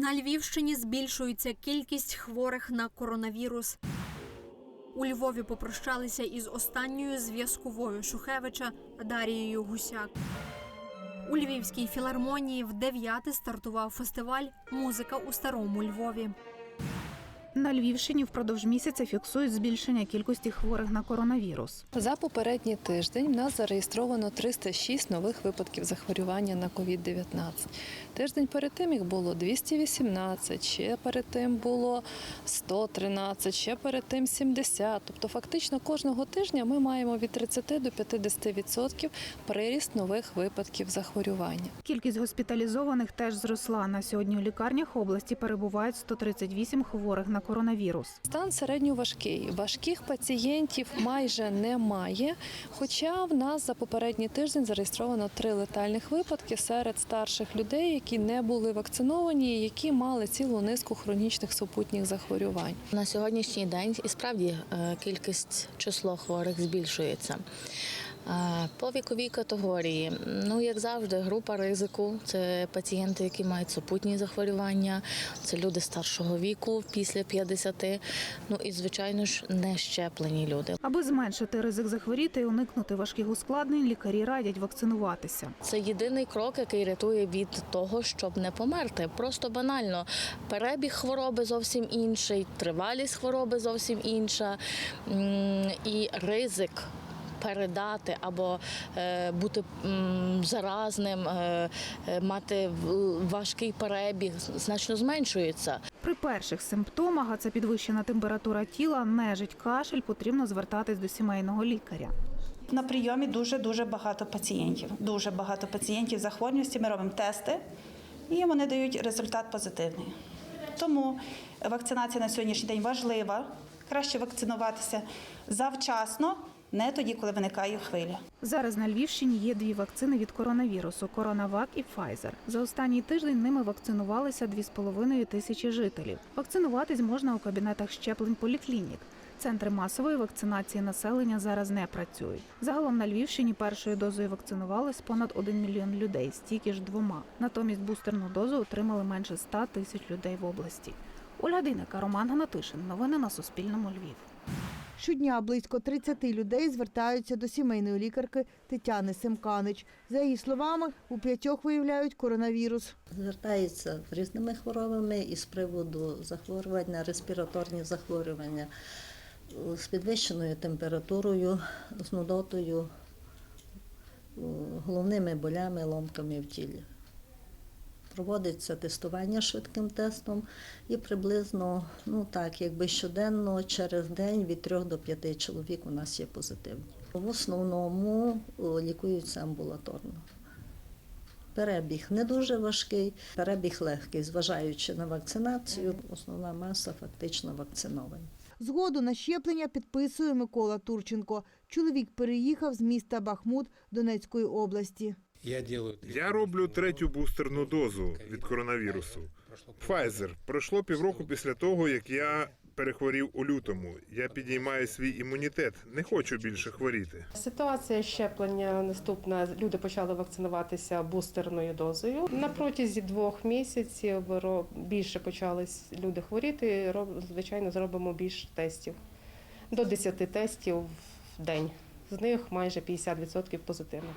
На Львівщині збільшується кількість хворих на коронавірус. У Львові попрощалися із останньою зв'язковою Шухевича Дарією Гусяк. У Львівській філармонії в дев'яте стартував фестиваль Музика у старому Львові. На Львівщині впродовж місяця фіксують збільшення кількості хворих на коронавірус. За попередній тиждень в нас зареєстровано 306 нових випадків захворювання на COVID-19. Тиждень перед тим їх було 218, ще перед тим було 113, ще перед тим 70. Тобто, фактично кожного тижня ми маємо від 30 до 50% приріст нових випадків захворювання. Кількість госпіталізованих теж зросла. На сьогодні у лікарнях області перебувають 138 хворих на коронавірус. Стан середньоважкий. Важких пацієнтів майже немає. Хоча в нас за попередній тиждень зареєстровано три летальних випадки серед старших людей, які не були вакциновані, які мали цілу низку хронічних супутніх захворювань. На сьогоднішній день і справді е, кількість число хворих збільшується. По віковій категорії, ну як завжди, група ризику це пацієнти, які мають супутні захворювання, це люди старшого віку після 50, ну і звичайно ж не щеплені люди. Аби зменшити ризик захворіти і уникнути важких ускладнень, лікарі радять вакцинуватися. Це єдиний крок, який рятує від того, щоб не померти. Просто банально перебіг хвороби зовсім інший, тривалість хвороби зовсім інша, і ризик. Передати або е, бути м, заразним, е, е, мати в- важкий перебіг значно зменшується. При перших симптомах, а це підвищена температура тіла, нежить, кашель, потрібно звертатись до сімейного лікаря. На прийомі дуже дуже багато пацієнтів. Дуже багато пацієнтів з захворюваністю. Ми робимо тести, і вони дають результат позитивний. Тому вакцинація на сьогоднішній день важлива. Краще вакцинуватися завчасно, не тоді, коли виникає хвиля. Зараз на Львівщині є дві вакцини від коронавірусу Коронавак і Pfizer. За останній тиждень ними вакцинувалися 2,5 тисячі жителів. Вакцинуватись можна у кабінетах щеплень поліклінік. Центри масової вакцинації населення зараз не працюють. Загалом на Львівщині першою дозою вакцинувалось понад 1 мільйон людей, стільки ж двома. Натомість бустерну дозу отримали менше 100 тисяч людей в області. Ольга Диника, Роман Гнатишин. Новини на Суспільному. Львів. Щодня близько 30 людей звертаються до сімейної лікарки Тетяни Семканич. За її словами, у п'ятьох виявляють коронавірус. звертаються з різними хворобами і з приводу захворювань на респіраторні захворювання з підвищеною температурою, з нудотою, е, головними болями, ломками в тілі. Проводиться тестування швидким тестом і приблизно, ну так, якби щоденно через день від 3 до 5 чоловік у нас є позитивні. В основному лікуються амбулаторно. Перебіг не дуже важкий, перебіг легкий, зважаючи на вакцинацію. Основна маса фактично вакциновані. Згоду на щеплення підписує Микола Турченко. Чоловік переїхав з міста Бахмут Донецької області. Я роблю третю бустерну дозу від коронавірусу. Pfizer. Пройшло півроку після того, як я перехворів у лютому. Я підіймаю свій імунітет. Не хочу більше хворіти. Ситуація щеплення наступна. Люди почали вакцинуватися бустерною дозою. На протязі двох місяців ро- більше почали люди хворіти. Роб- Звичайно, зробимо більше тестів. До 10 тестів в день. З них майже 50% позитивних.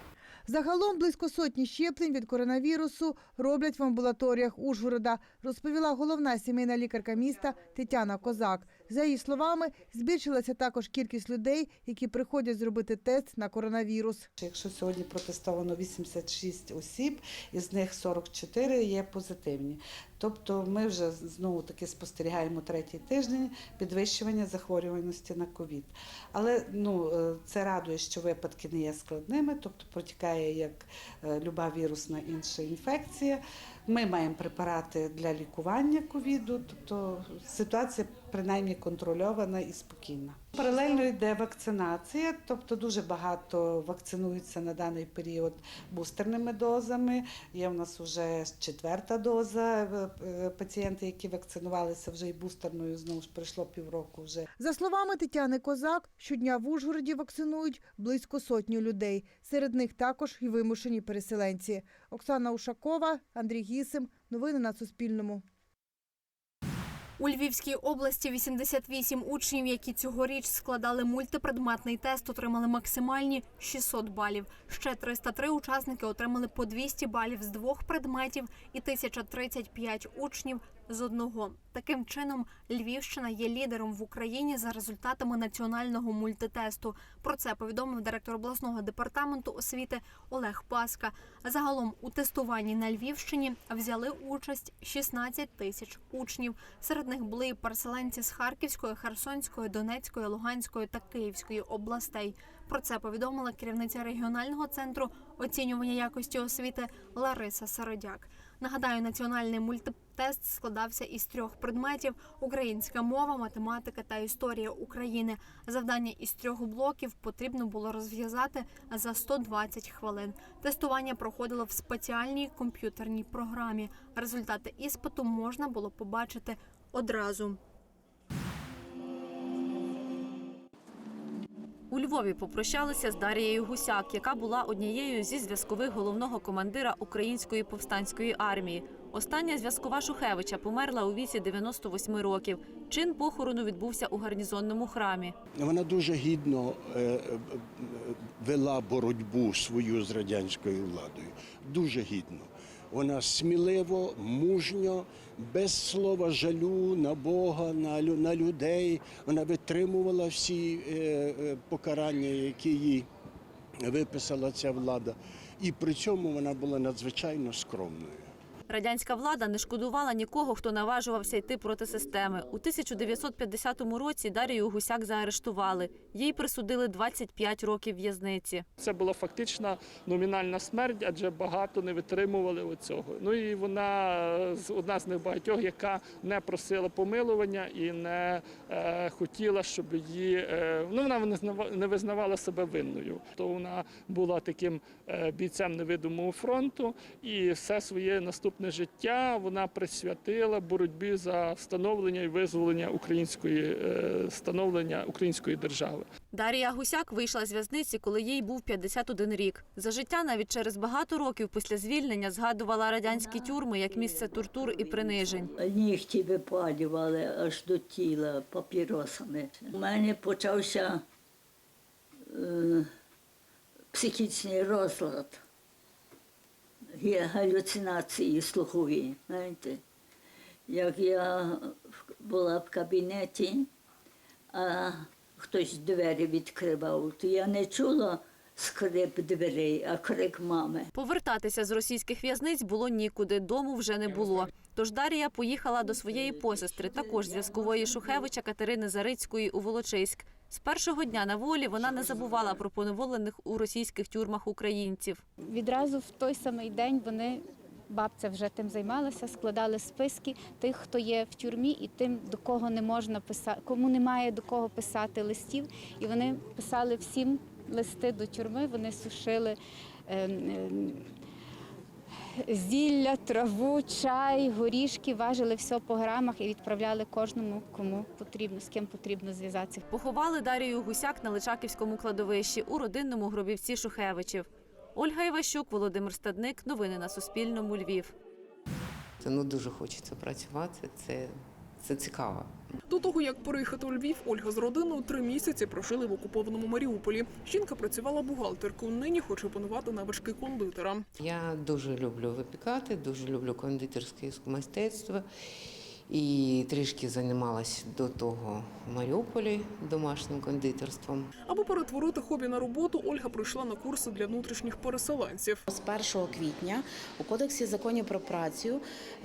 Загалом близько сотні щеплень від коронавірусу роблять в амбулаторіях Ужгорода, розповіла головна сімейна лікарка міста Тетяна Козак. За її словами, збільшилася також кількість людей, які приходять зробити тест на коронавірус. Якщо сьогодні протестовано 86 осіб, із них 44 є позитивні. Тобто ми вже знову таки спостерігаємо третій тиждень підвищування захворюваності на ковід. Але ну, е, це радує, що випадки не є складними, тобто протікає як е, люба вірусна інша інфекція. Ми маємо препарати для лікування ковіду, тобто ситуація принаймні контрольована і спокійна. Паралельно йде вакцинація, тобто дуже багато вакцинуються на даний період бустерними дозами. Є в нас вже четверта доза. е, е, Пацієнти, які вакцинувалися вже і бустерною, знову ж пройшло півроку вже За словами Тетяни Козак, щодня в Ужгороді вакцинують близько сотні людей. Серед них також і вимушені переселенці. Оксана Ушакова, Андрій Гісим. Новини на Суспільному. У Львівській області 88 учнів, які цьогоріч складали мультипредметний тест, отримали максимальні 600 балів. Ще 303 учасники отримали по 200 балів з двох предметів і 1035 учнів з одного. Таким чином, Львівщина є лідером в Україні за результатами національного мультитесту. Про це повідомив директор обласного департаменту освіти Олег Паска. Загалом у тестуванні на Львівщині взяли участь 16 тисяч учнів. Серед них були і переселенці з Харківської, Херсонської, Донецької, Луганської та Київської областей. Про це повідомила керівниця регіонального центру оцінювання якості освіти Лариса Сародяк. Нагадаю, національний мультитест складався із трьох предметів: українська мова, математика та історія України. Завдання із трьох блоків потрібно було розв'язати за 120 хвилин. Тестування проходило в спеціальній комп'ютерній програмі. Результати іспиту можна було побачити одразу. У Львові попрощалися з Дарією Гусяк, яка була однією зі зв'язкових головного командира Української повстанської армії. Остання зв'язкова Шухевича померла у віці 98 років. Чин похорону відбувся у гарнізонному храмі. Вона дуже гідно е, е, вела боротьбу свою з радянською владою. Дуже гідно. Вона сміливо, мужньо, без слова жалю на Бога, на, на людей. Вона витримувала всі е, е, покарання, які їй виписала ця влада. І при цьому вона була надзвичайно скромною. Радянська влада не шкодувала нікого, хто наважувався йти проти системи. У 1950 році Дарію Гусяк заарештували. Їй присудили 25 років в'язниці. Це була фактична номінальна смерть, адже багато не витримували оцього. Ну і вона одна з небагатьох, яка не просила помилування і не е, хотіла, щоб її е, ну вона не визнавала себе винною. То вона була таким е, бійцем невидимого фронту, і все своє наступне життя вона присвятила боротьбі за становлення і визволення української е, становлення української держави. Дарія Гусяк вийшла з в'язниці, коли їй був 51 рік. За життя навіть через багато років після звільнення згадувала радянські тюрми як місце тортур і принижень. Нігті випалювали аж до тіла папіросами. У мене почався е, психічний розлад, Ге- галюцинації слухові. Знаєте. Як я була в кабінеті, а хтось двері відкривав, то я не чула скрип дверей, а крик мами. Повертатися з російських в'язниць було нікуди, дому вже не було. Тож Дарія поїхала до своєї посестри, також зв'язкової Шухевича Катерини Зарицької у Волочиськ. З першого дня на волі вона не забувала про поневолених у російських тюрмах українців. Відразу в той самий день вони, бабця вже тим займалася, складали списки тих, хто є в тюрмі, і тим, до кого не можна писати, кому немає до кого писати листів. І вони писали всім листи до тюрми, вони сушили. ем, ем, Зілля, траву, чай, горішки, важили все по грамах і відправляли кожному, кому потрібно, з ким потрібно зв'язатися. Поховали Дарію Гусяк на Личаківському кладовищі у родинному гробівці Шухевичів. Ольга Іващук, Володимир Стадник. Новини на Суспільному. Львів. Це ну дуже хочеться працювати. Це, це цікаво. До того як переїхати у Львів, Ольга з родиною три місяці прожили в окупованому Маріуполі. Жінка працювала бухгалтеркою. Нині хоче опанувати навички кондитера. Я дуже люблю випікати, дуже люблю кондитерське мистецтво. І трішки займалася до того в Маріуполі домашнім кондитерством. Аби перетворити хобі на роботу, Ольга прийшла на курси для внутрішніх переселенців. З 1 квітня у кодексі законів про працю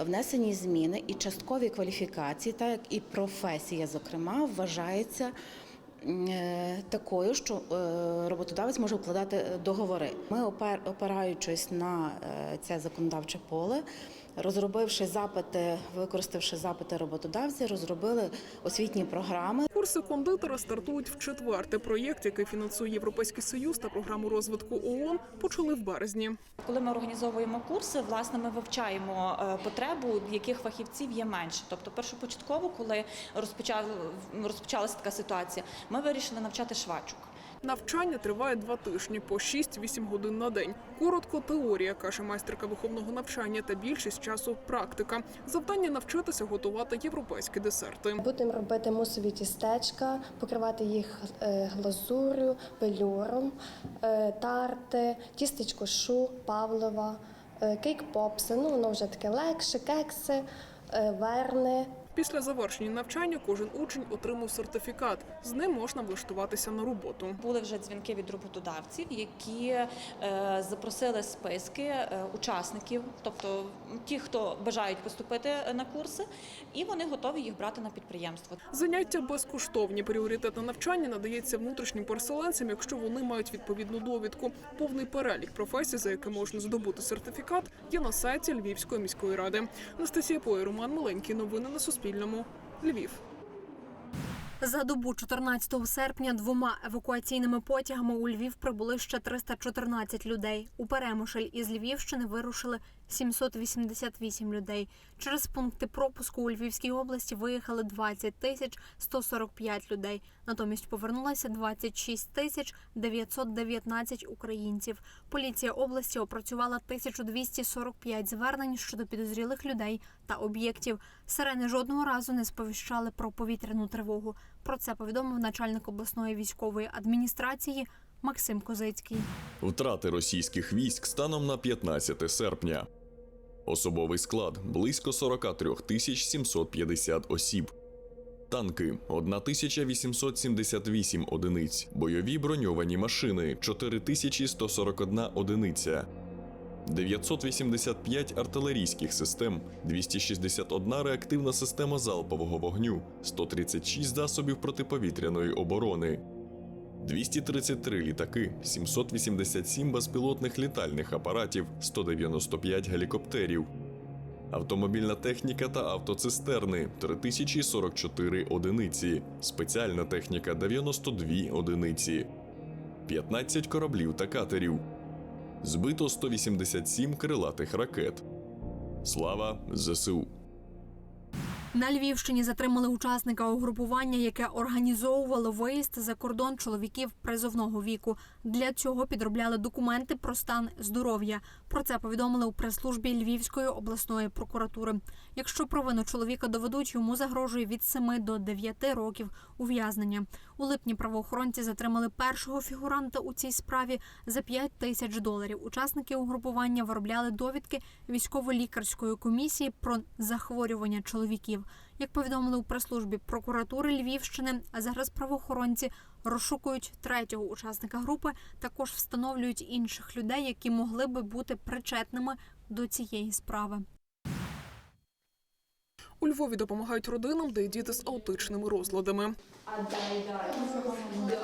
внесені зміни і часткові кваліфікації, так як і професія, зокрема, вважається. е, Такою, що е, роботодавець може укладати договори. Ми, опер- опираючись на е, це законодавче поле, розробивши запити, використавши запити роботодавця, розробили освітні програми. Курси кондитера стартують в четверте. Проєкт, який фінансує Європейський Союз та програму розвитку ООН, почали в березні. Коли ми організовуємо курси, власне, ми вивчаємо е, потребу, яких фахівців є менше. Тобто, першопочатково, коли розпочав, розпочалася така ситуація, ми вирішили навчати швачок. Навчання триває два тижні по 6-8 годин на день. Коротко теорія, каже майстерка виховного навчання, та більшість часу практика. Завдання навчитися готувати європейські десерти. Будемо робити мусові тістечка, покривати їх е, глазур'ю, велюром, е, тарти, тістечко шу, павлова, е, кейк-попси. Ну воно вже таке легше, кекси, верни. Після завершення навчання кожен учень отримав сертифікат. З ним можна влаштуватися на роботу. Були вже дзвінки від роботодавців, які е, запросили списки е, учасників, тобто ті, хто бажають поступити на курси, і вони готові їх брати на підприємство. Заняття безкоштовні. Пріоритетне навчання надається внутрішнім переселенцям, якщо вони мають відповідну довідку. Повний перелік професій, за якими можна здобути сертифікат, є на сайті Львівської міської ради. Анастасія Пой, Роман Миленький. Новини на Суспільному. Львів. За добу 14 серпня двома евакуаційними потягами у Львів прибули ще 314 людей. У Перемишель із Львівщини вирушили 788 людей. Через пункти пропуску у Львівській області виїхали 20 тисяч 145 людей. Натомість повернулося 26 тисяч 919 українців. Поліція області опрацювала 1245 звернень щодо підозрілих людей та об'єктів. Сирени жодного разу не сповіщали про повітряну тривогу. Про це повідомив начальник обласної військової адміністрації Максим Козицький. Втрати російських військ станом на 15 серпня. Особовий склад близько 43 тисяч 750 осіб. Танки 1878 одиниць. Бойові броньовані машини 4141 одиниця. 985 артилерійських систем, 261 реактивна система залпового вогню, 136 засобів протиповітряної оборони, 233 літаки, 787 безпілотних літальних апаратів, 195 гелікоптерів, автомобільна техніка та автоцистерни 3044 одиниці, спеціальна техніка 92 одиниці, 15 кораблів та катерів. Збито 187 крилатих ракет. Слава ЗСУ. На Львівщині затримали учасника угрупування, яке організовувало виїзд за кордон чоловіків призовного віку. Для цього підробляли документи про стан здоров'я. Про це повідомили у прес-службі Львівської обласної прокуратури. Якщо провину чоловіка доведуть, йому загрожує від 7 до 9 років ув'язнення. У липні правоохоронці затримали першого фігуранта у цій справі за 5 тисяч доларів. Учасники угрупування виробляли довідки військово-лікарської комісії про захворювання чоловіків. Як повідомили у прес-службі прокуратури Львівщини, а зараз правоохоронці розшукують третього учасника групи. Також встановлюють інших людей, які могли би бути причетними до цієї справи. Львові допомагають родинам, де є діти з аутичними розладами. А дай дай.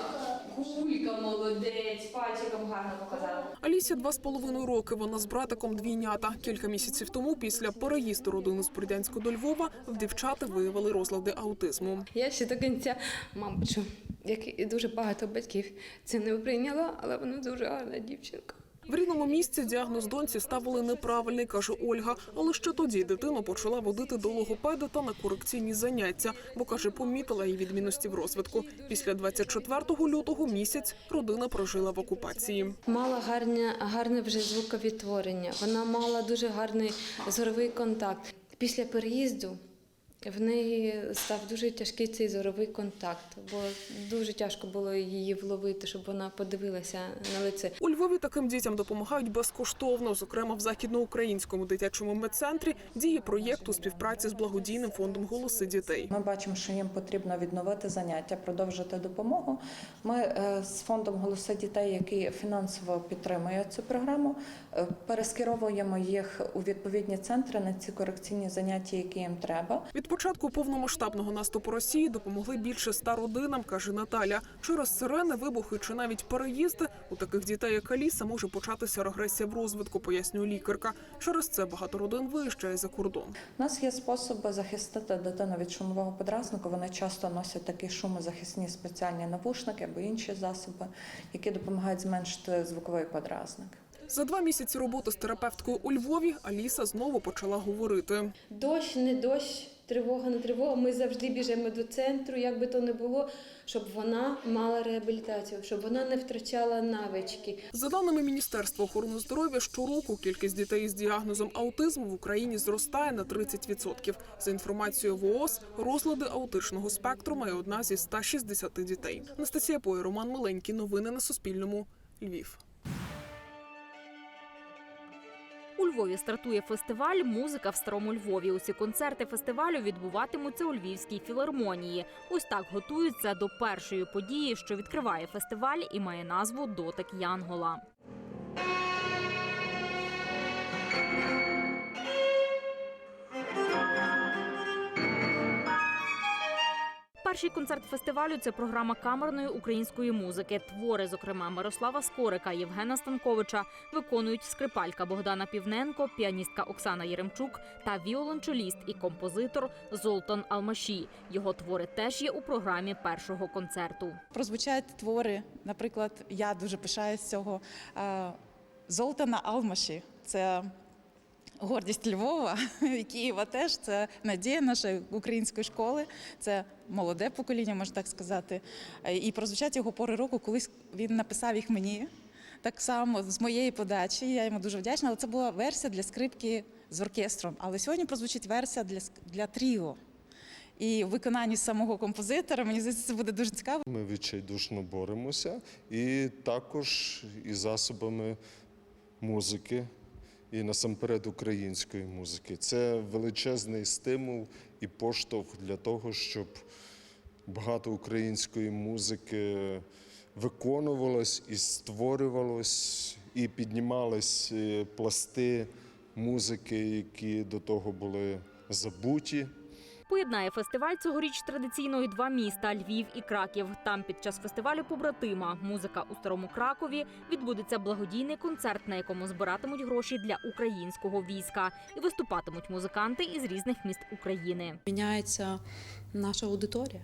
Кулька молодець, пальчиком гарно показала. Алісі два з половиною роки. Вона з братиком двійнята. Кілька місяців тому, після переїзду родини з Бердянська до Львова, в дівчата виявили розлади аутизму. Я ще до кінця, мабуть, як і дуже багато батьків, це не прийняла, але вона дуже гарна дівчинка. В рідному місці діагноз доньці ставили неправильний, каже Ольга. Але ще тоді дитину почала водити до логопеда та на корекційні заняття, бо каже, помітила її відмінності в розвитку. Після 24 лютого місяць родина прожила в окупації. Мала гарне, гарне вже звуковідтворення. Вона мала дуже гарний зоровий контакт. Після переїзду в неї став дуже тяжкий цей зоровий контакт, бо дуже тяжко було її вловити, щоб вона подивилася на лице. У Львові таким дітям допомагають безкоштовно. Зокрема, в західноукраїнському дитячому медцентрі діє проєкт у співпраці з благодійним фондом Голоси дітей. Ми бачимо, що їм потрібно відновити заняття, продовжити допомогу. Ми е, з фондом Голоси дітей, який фінансово підтримує цю програму, е, перескеровуємо їх у відповідні центри на ці корекційні заняття, які їм треба. Початку повномасштабного наступу Росії допомогли більше ста родинам, каже Наталя. Через сирени, вибухи чи навіть переїзди у таких дітей, як Аліса, може початися регресія в розвитку, пояснює лікарка. Через це багато родин виїжджає за кордон. У нас є способи захистити дитину від шумового подразнику. Вони часто носять такі шумозахисні спеціальні навушники або інші засоби, які допомагають зменшити звуковий подразник. За два місяці роботи з терапевткою у Львові Аліса знову почала говорити. Дощ, не дощ, тривога, не тривога. Ми завжди біжимо до центру, як би то не було, щоб вона мала реабілітацію, щоб вона не втрачала навички. За даними Міністерства охорони здоров'я, щороку кількість дітей з діагнозом аутизму в Україні зростає на 30%. За інформацією ВООЗ, розлади аутичного спектру має одна зі 160 дітей. Анастасія Пой, Роман Миленький. Новини на Суспільному. Львів. Львові стартує фестиваль Музика в старому Львові. Усі концерти фестивалю відбуватимуться у Львівській філармонії. Ось так готуються до першої події, що відкриває фестиваль і має назву Дотик Янгола. Перший концерт фестивалю це програма камерної української музики. Твори, зокрема Мирослава Скорика, Євгена Станковича, виконують скрипалька Богдана Півненко, піаністка Оксана Єремчук та віолончеліст і композитор Золтан Алмаші. Його твори теж є у програмі першого концерту. прозвучать твори. Наприклад, я дуже пишаюсь цього е, Золтана Алмаші. Це гордість Львова і Києва теж. Це надія нашої української школи. Це молоде покоління, можна так сказати. Е, І прозвучать його пори року, колись він написав їх мені. Так само з моєї подачі. Я йому дуже вдячна. Але це була версія для скрипки з оркестром. Але сьогодні прозвучить версія для, для тріо. І в виконанні самого композитора, мені здається, це буде дуже цікаво. Ми відчайдушно боремося і також і засобами музики, і насамперед української музики. Це величезний стимул і поштовх для того, щоб багато української музики виконувалось і створювалось, і піднімались е, пласти музики, які до того були забуті. Поєднає фестиваль цьогоріч традиційно і два міста Львів і Краків. Там під час фестивалю побратима музика у старому Кракові відбудеться благодійний концерт, на якому збиратимуть гроші для українського війська, і виступатимуть музиканти із різних міст України. міняється наша аудиторія.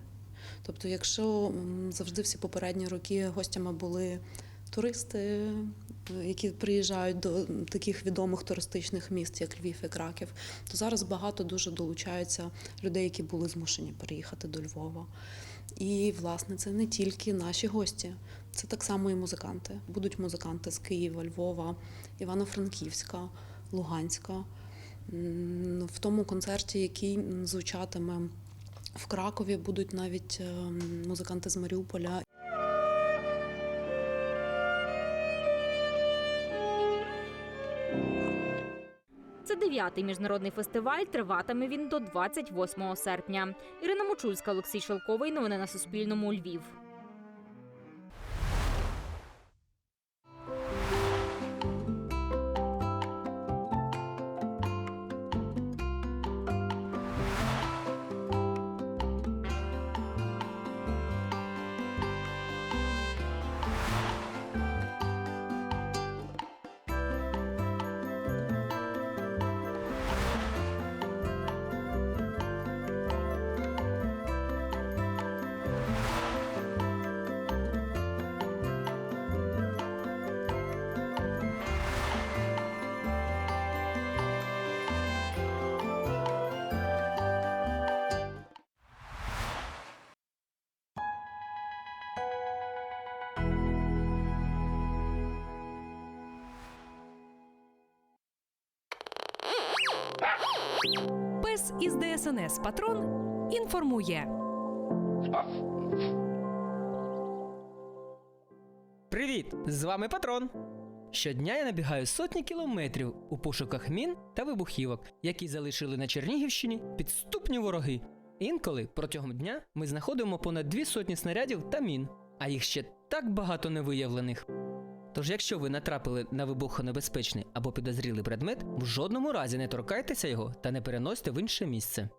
Тобто, якщо завжди всі попередні роки гостями були туристи, які приїжджають до таких відомих туристичних міст, як Львів і Краків, то зараз багато дуже долучаються людей, які були змушені переїхати до Львова. І, власне, це не тільки наші гості, це так само і музиканти. Будуть музиканти з Києва, Львова, Івано-Франківська, Луганська. В тому концерті, який звучатиме в Кракові, будуть навіть е, музиканти з Маріуполя. Дев'ятий міжнародний фестиваль. Триватиме він до 28 серпня. Ірина Мочульська, Олексій Шелковий. Новини на Суспільному. Львів. Пес із ДСНС Патрон інформує. Привіт! З вами Патрон. Щодня я набігаю сотні кілометрів у пошуках мін та вибухівок, які залишили на Чернігівщині підступні вороги. Інколи протягом дня ми знаходимо понад дві сотні снарядів та мін, а їх ще так багато невиявлених. Тож, якщо ви натрапили на вибухонебезпечний або підозрілий предмет, в жодному разі не торкайтеся його та не переносьте в інше місце.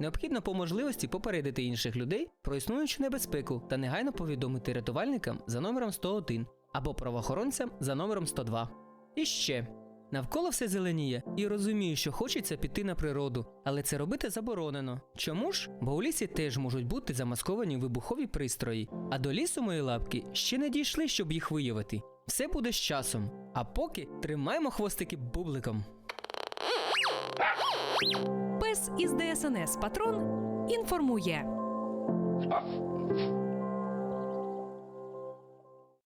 Необхідно по можливості попередити інших людей про існуючу небезпеку та негайно повідомити рятувальникам за номером 101 або правоохоронцям за номером 102. І ще навколо все зеленіє, і розумію, що хочеться піти на природу, але це робити заборонено. Чому ж? Бо у лісі теж можуть бути замасковані вибухові пристрої, а до лісу мої лапки ще не дійшли, щоб їх виявити. Все буде з часом. А поки тримаємо хвостики бубликом. Пес із ДСНС Патрон інформує.